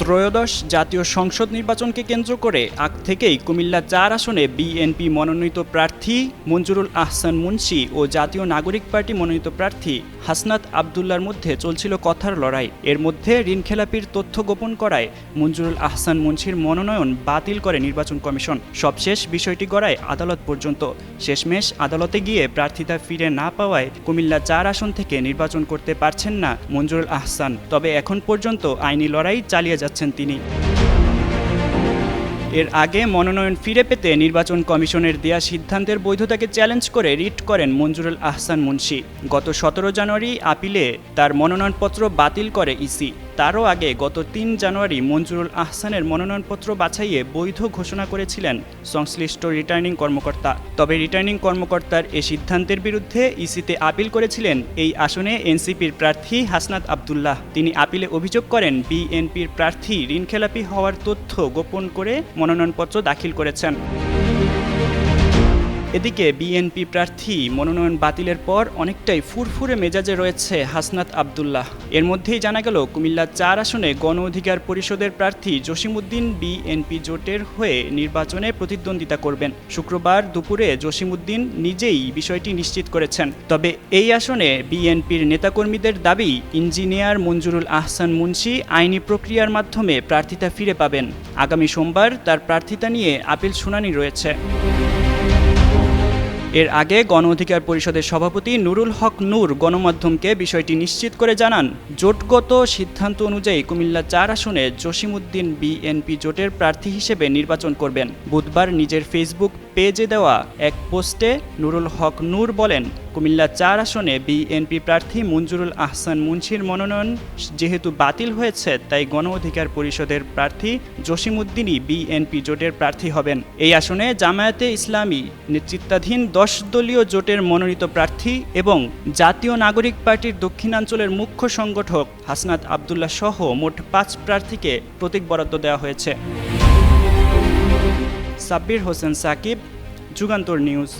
ত্রয়োদশ জাতীয় সংসদ নির্বাচনকে কেন্দ্র করে আগ থেকেই কুমিল্লা চার আসনে বিএনপি মনোনীত প্রার্থী মঞ্জুরুল আহসান মুন্সি ও জাতীয় নাগরিক পার্টি মনোনীত প্রার্থী হাসনাত আবদুল্লার মধ্যে চলছিল কথার লড়াই। এর মধ্যে ঋণখেলাপির তথ্য গোপন করায় মঞ্জুরুল আহসান মুন্সির মনোনয়ন বাতিল করে নির্বাচন কমিশন। সবশেষ বিষয়টি গড়ায় আদালত পর্যন্ত। শেষমেশ আদালতে গিয়ে প্রার্থিতা ফিরে না পাওয়ায় কুমিল্লা চার আসন থেকে নির্বাচন করতে পারছেন না মঞ্জুরুল আহসান। তবে এখন পর্যন্ত আইনি লড়াই চালিয়ে যাচ্ছেন তিনি। এর আগে মনোনয়ন ফিরে পেতে নির্বাচন কমিশনের দেয়া সিদ্ধান্তের বৈধতাকে চ্যালেঞ্জ করে রিট করেন মঞ্জুরুল আহসান মুন্সি। গত সতেরো জানুয়ারি আপিলে তার মনোনয়নপত্র বাতিল করে ইসি। তারও আগে গত তিন জানুয়ারি মঞ্জুরুল আহসানের মনোনয়নপত্র বাছাইয়ে বৈধ ঘোষণা করেছিলেন সংশ্লিষ্ট রিটার্নিং কর্মকর্তা। তবে রিটার্নিং কর্মকর্তার এ সিদ্ধান্তের বিরুদ্ধে ইসিতে আপিল করেছিলেন এই আসনে এনসিপির প্রার্থী হাসনাত আবদুল্লাহ। তিনি আপিলে অভিযোগ করেন, বিএনপির প্রার্থী ঋণখেলাপি হওয়ার তথ্য গোপন করে মনোনয়নপত্র দাখিল করেছেন। এদিকে বিএনপি প্রার্থী মনোনয়ন বাতিলের পর অনেকটাই ফুরফুরে মেজাজে রয়েছে হাসনাত আবদুল্লাহ। এর মধ্যেই জানা গেল, কুমিল্লা চার আসনে গণ অধিকার পরিষদের প্রার্থী জসিমুদ্দিন বিএনপি জোটের হয়ে নির্বাচনে প্রতিদ্বন্দ্বিতা করবেন। শুক্রবার দুপুরে জসিমুদ্দিন নিজেই বিষয়টি নিশ্চিত করেছেন। তবে এই আসনে বিএনপির নেতাকর্মীদের দাবি, ইঞ্জিনিয়ার মঞ্জুরুল আহসান মুন্সি আইনি প্রক্রিয়ার মাধ্যমে প্রার্থিতা ফিরে পাবেন। আগামী সোমবার তার প্রার্থিতা নিয়ে আপিল শুনানি রয়েছে। এর আগে গণ অধিকার পরিষদের সভাপতি নুরুল হক নূর গণমাধ্যমকে বিষয়টি নিশ্চিত করে জানান, জোটগত সিদ্ধান্ত অনুযায়ী কুমিল্লা চার আসনে জসিমুদ্দিন বিএনপি জোটের প্রার্থী হিসেবে নির্বাচন করবেন। বুধবার নিজের ফেসবুক পেজে দেওয়া এক পোস্টে নুরুল হক নূর বলেন, কুমিল্লা চার আসনে বিএনপি প্রার্থী মঞ্জুরুল আহসান মুন্সির মনোনয়ন যেহেতু বাতিল হয়েছে, তাই গণ অধিকার পরিষদের প্রার্থী জসিমুদ্দিনই বিএনপি জোটের প্রার্থী হবেন। এই আসনে জামায়াতে ইসলামী নেতৃত্বাধীন দশ দলীয় জোটের মনোনীত প্রার্থী এবং জাতীয় নাগরিক পার্টির দক্ষিণাঞ্চলের মুখ্য সংগঠক হাসনাত আবদুল্লাহ সহ মোট পাঁচ প্রার্থীকে প্রতীক বরাদ্দ দেওয়া হয়েছে। সাব্বির হোসেন সাকিব, যুগান্তর নিউজ।